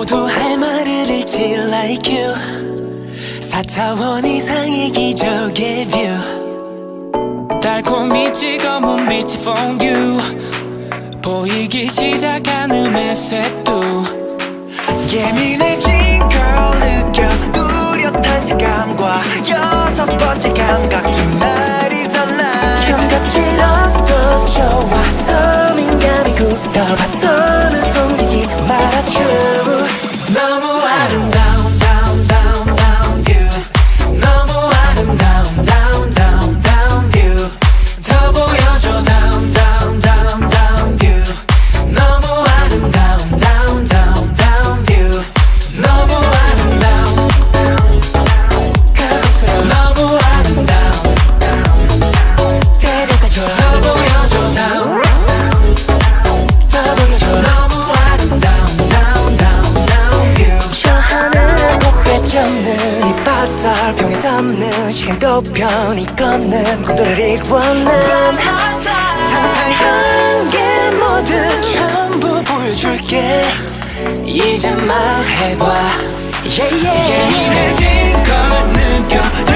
모두 할 말을 잃지 like you. 4차원 이상의 기적의 뷰 달콤히 찍어문 빛이 from you. 보이기 시작하는 메색도 예민해진 걸 느껴 뚜렷한 색감과 여섯 번째 감각. 두 담는 시간도 편히 걷는 꿈들을 이루어낸 상상한 게 뭐든 전부 보여줄게. 이제 말해봐. Yeah, yeah. 예민해진 걸 느껴